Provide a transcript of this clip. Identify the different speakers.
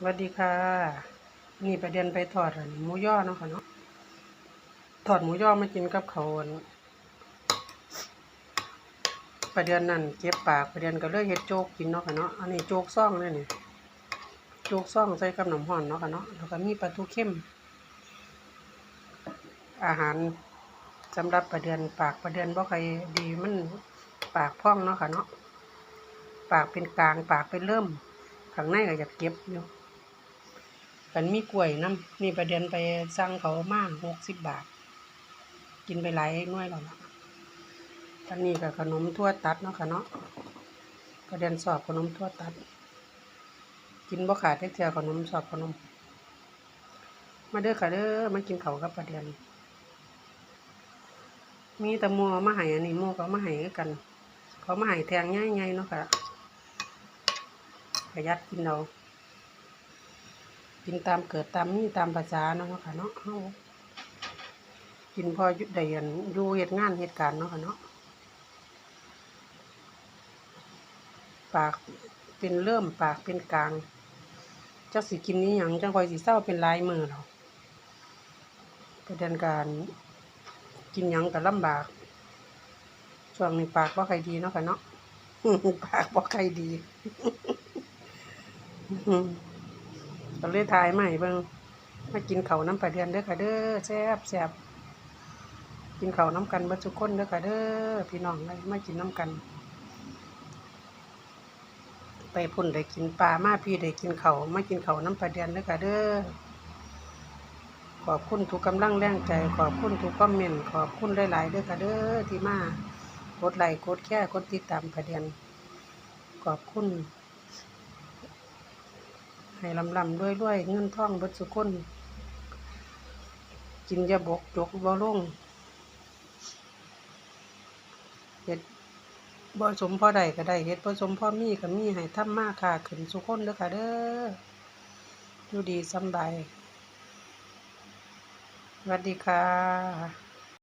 Speaker 1: สวัสดีค่ะ นี่ประเด็นไปทอดอันหมูย่อเนาะค่ะเนาะทอดหมูย่อมากินกับเขาวนประเด็นนั่นเจ็บปากประเด็นก็เลยเฮ็ดโจกกินเนาะค่ะเนาะอันนี้โจกซ่องเลยนี่โจกซ่องใส่กับน้ำร้อนเนาะค่ะเนาะแล้วก็มีปลาทูเข้ม อาหารสำหรับประเดือนปากประเดือนบ่ใครดีมันปากพ่องเนาะค่ะเนาะปากเป็นกลางปากเป็นเริ่มข้างในก็อยากเก็บอยู่ กันมีกล้วยน้ำนี่ประเดือนไปสั่งเขามาหกสิบบาท กินไปหลายน่วยแล้วละอันนี้ก็ขนมทั่วตัดเนาะค่ะเนาะประเดือนสอบขนมทั่วตัด กินบ่ขาดแท้ๆขนมสอบขนม มาเด้อค่ะเด้อมากินเขากับประเดือนมีแต่มัวมาให้อันนี้มัวก็มาให้กันเขามาให้แทงง่ายๆเนาะค่ะประหยัดกินเอา กินตามเกิดตามมีตามภาษาเนาะค่ะเนาะเฮากินพอยุดได้อันอยู่เหตุงานเหตุการณ์เนาะค่ะเนาะปากเป็นเริ่มปากเป็นกลางจักสิกินนี้หยังจังคอยสิเศร้าเป็นลายมือเราประเด็นการกินหยังก็ลำบากช่วงนี้ปากบ่ใครดีเนาะค่ะเนาะปากบ่ใครดี ก็เลยถ่ายใหม่เบิ่งมากินเขาน้ำปลาเดือนเด้อค่ะเด้อแซ่บแซ่บกินเขาน้ำกันเบิดทุกคนเด้อค่ะเด้อพี่น้องเลยมากินน้ำกัน ไปพุ่นได้กินปลามาพี่ได้กินเขาวมากินเขาน้ำปลาเดือนเด้อค่ะเด้อขอบคุณทุกกำลังแรงใจ ขอบคุณทุกคอมเมนต์ขอบคุณหลายๆเด้อค่ะเด้อที่มากดไลค์กดแชร์กดติดตามประเด็นขอบคุณ ให้ลำลำด้วยด้วยๆเงินท่องบิดสุคนกินยาบกจกบ่ลงเฮ็ดบ่สมพอใดก็ได้เฮ็ดบ่สมพอมีก็มีให้ทำมากค่าขึ้นสุคนเด้อค่ะเด้ออยู่ดีสำบายสวัสดีค่ะ